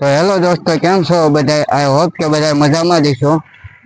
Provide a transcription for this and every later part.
તો હેલો દોસ્તો, કેમ છો બધા આઈ હોપ કે બધા મજામાં જશો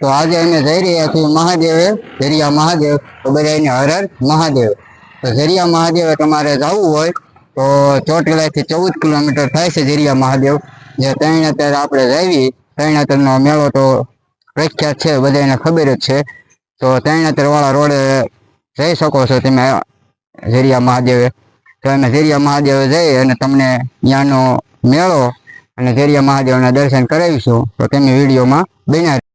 તો આજે અમે જઈ રહ્યા છીએ મહાદેવે ઝરિયા મહાદેવ. તો બધા એને હર હર મહાદેવ. તો ઝરિયા મહાદેવે તમારે જવું હોય તો ચોટીલાથી ચૌદ કિલોમીટર થાય છે ઝરિયા મહાદેવ. જે ત્રણ અત્યારે આપણે જઈએ ત્રણેતરનો મેળો તો પ્રખ્યાત છે બધાને ખબર જ છે. તો ત્રણેતર રોડે જઈ શકો છો તમે ઝરિયા મહાદેવે. તો અમે ઝરિયા મહાદેવે જઈ અને તમને ત્યાંનો મેળો અને ઝરિયા મહાદેવના દર્શન કરાવીશું તો તમે વિડીયોમાં બન્યા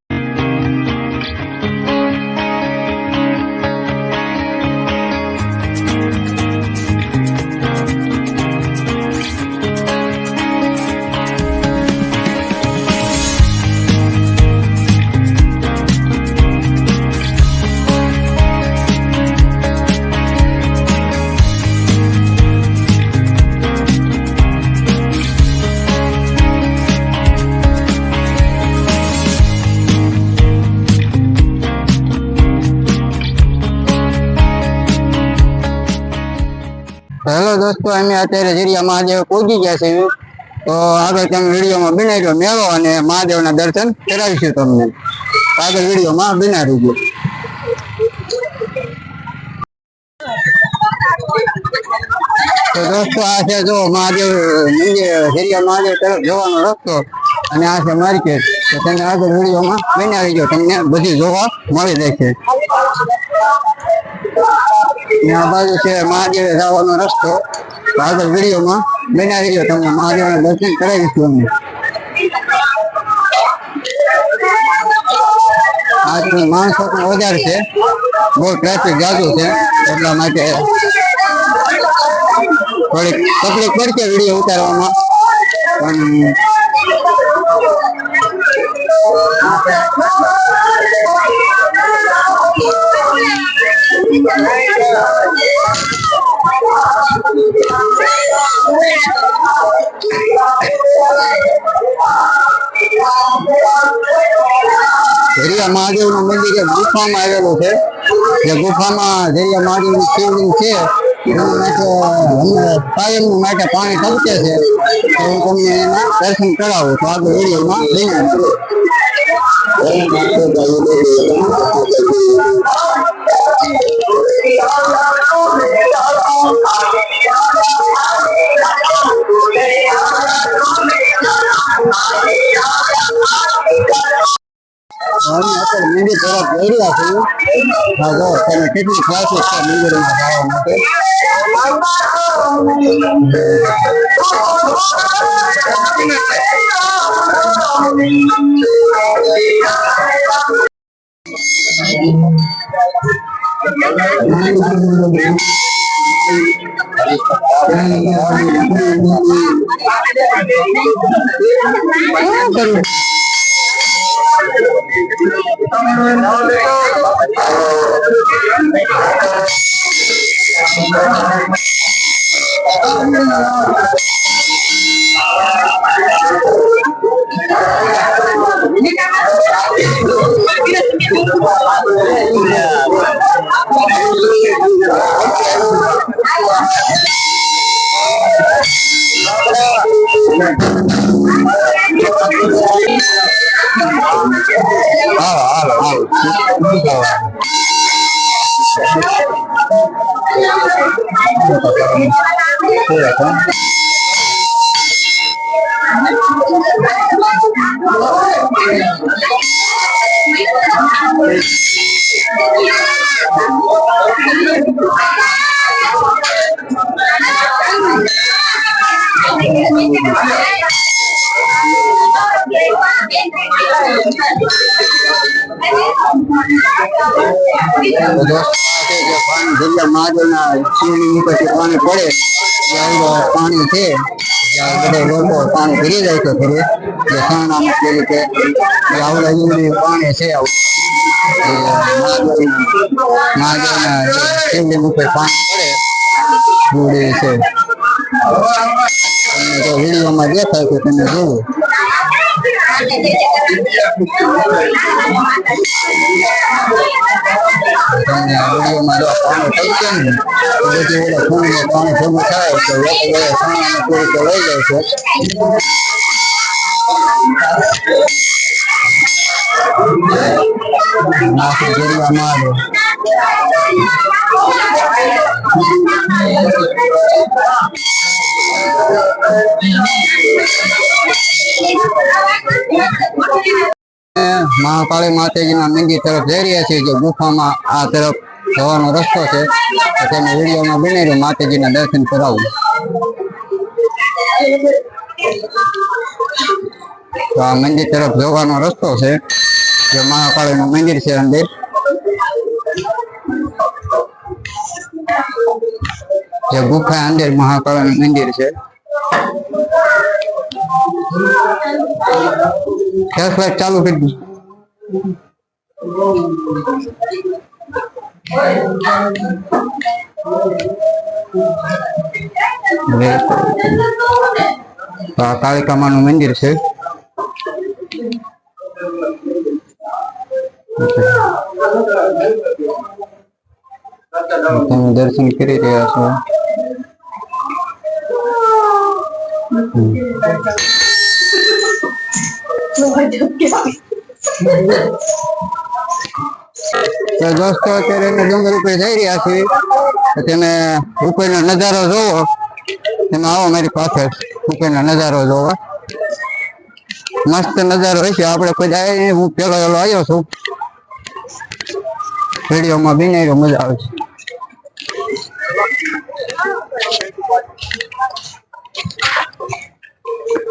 હેલો દોસ્તો, અમે અત્યારે ઝરિયા મહાદેવ પહોંચી ગયા છે તો આગળ તમે વિડીયોમાં બનાવી મેળો અને મહાદેવના દર્શન કરાવીશું તમને. આગળ વિડીયોમાં બનાવી ગયો તો દોસ્તો, આ છે જો મહાદેવ મંદિર હેરિયા મહાદેવ તરફ જવાનો રસ્તો અને આ છે માર્કેટ. તો તમે આગળ વિડીયોમાં બનાવી દો તમને બધી જોવા મળી રહેશે. આ બાજુ છે મહાદેવ જવાનો રસ્તો. આગળ વિડીયોમાં બનાવી દો તમને મહાદેવના દર્શન કરાવીશું અમે. આજનું માણસો પણ વધારે છે. બહુ ટ્રાફિક જાજુ છે. એટલા માટે થોડીક તકલીફ પડશે વીડિયો ઉતારવામાં. પણ ઝરિયા મહાદેવનું મંદિર ગુફામાં આવેલું છે. જે ગુફામાં ઝરિયા મહાદેવનું શિવલિંગ છે. એના માટે પાણી ટપકે છે તો તમને એના દર્શન કરાવું તો આગળ વિડીયોમાં છીએ હા જો તમે કેટલી ટ્રાફિક છે મંદિરમાં જવા માટે હાલો તો દોસ્તો આ છે જે પાણી જિલ્લા મહાદેવના શિવલિંગ ઉપરથી પાણી પડે ત્યાં પાણી છે. ત્યાં બધા લોકો પાણી ભરી જાય છે ઘરે. જે સાણા રીતે આવડા પાણી છે. મહાદેવના શિવલિંગ ઉપર પાણી પડે જોડે છે. વિડીયોમાં દેખાય છે, તમે જોવો તમને આ વિડીયોમાં જો પાણી થઈ છે ને તો ઓલા ખૂણે પાણી ભેગું થાય તો એક બે સાણાને પૂરી તો લઈ જાય છે આ છે જરિયા મહાદેવ મહાકાળી માતાજીના મંદિર તરફ જઈ રહ્યા છીએ જે ગુફામાં આ તરફ જવાનો રસ્તો છે. તેને વિડીયોમાં બનાવી માતાજીના દર્શન કરાવું. તો આ મંદિર તરફ જવાનો રસ્તો છે, જે મહાકાળીનું મંદિર છે અંદર. જે ગુફા અંદર મહાકાળીનું મંદિર છે ફ્લેશ લાઈટ ચાલુ કરી દી તો આ કાળિકામાનું મંદિર છે તમે દર્શન કરી રહ્યા છો તો દોસ્તો અત્યારે અમે ડુંગર ઉપર જઈ રહ્યા છીએ. તમે ઉપરનો નજારો જોવો. તમે આવો મારી પાછળ. ઉપરનો નજારો જોવો. મસ્ત નજારો હોય છે આપણે કોઈ જાય. હું પેલો પેલો આવ્યો છું. વિડીયોમાં બિનાર્યો મજા આવે છે.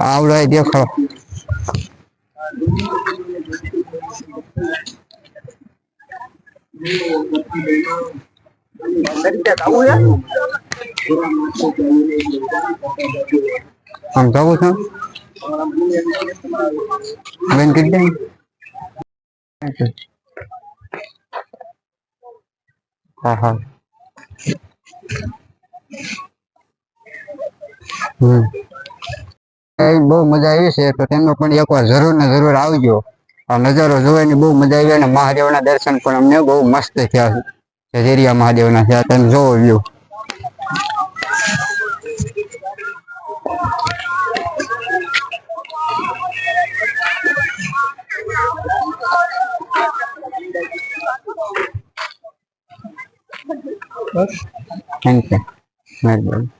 આવડો એ દેખાડો આમ જવું છું બેન કરી દે હા હા હમ એ બહુ મજા આવી છે તો તેનો પણ એકવાર જરૂર ને જરૂર આવજો. આ નજારો જોવાની બહુ મજા આવી અને મહાદેવના દર્શન પણ અમને બહુ મસ્ત થયા છે. જેરિયા મહાદેવના થયા તમે જોવો વ્યૂ. થેન્ક યુ મહેરબાની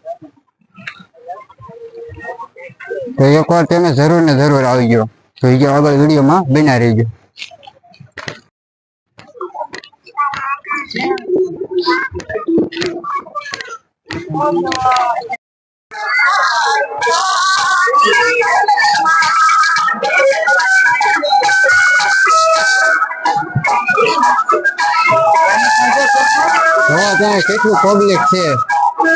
તો એકવાર તમે જરૂર ને જરૂર આવી ગયો તો એ આગળ વિડીયોમાં બના ત્યાં કેટલું પબ્લિક છે?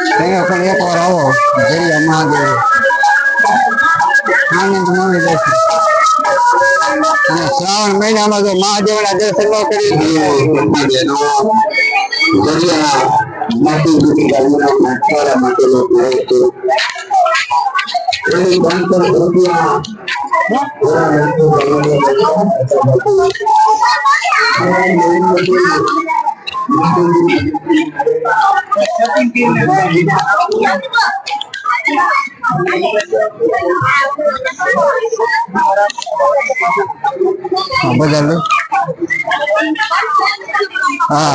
તમે પણ એકવાર આવો જરિયા મહાદેવ. આનંદ માણી લેશે અને શ્રાવણ મહિનામાં તો મહાદેવના દર્શન ન કરી હા, બધા લો હા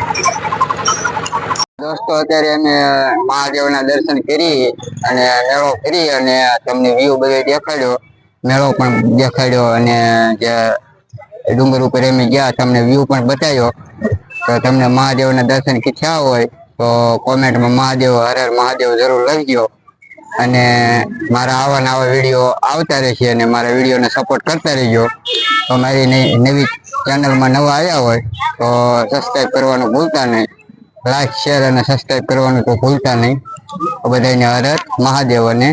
દોસ્તો અત્યારે અમે મહાદેવના દર્શન કરી અને મેળો કરી અને તમને વ્યૂ બધો દેખાડ્યો. મેળો પણ દેખાડ્યો અને જે ડુંગર ઉપર અમે ગયા, તમને વ્યૂ પણ બતાવ્યો. તો તમને મહાદેવના દર્શન થયા હોય તો કોમેન્ટમાં મહાદેવ, હર હર મહાદેવ જરૂર લખજો. અને મારા આવા નવા વીડિયો આવતા રહેશે અને મારા વિડીયોને સપોર્ટ કરતા રહેજો. તો મારી નવી ચેનલમાં નવા આવ્યા હોય તો સબસ્ક્રાઈબ કરવાનું ભૂલતા નહીં. લાઈક શેર અને સબસ્ક્રાઇબ કરવાનું તો ભૂલતા નહીં. બધાને હર હર મહાદેવ અને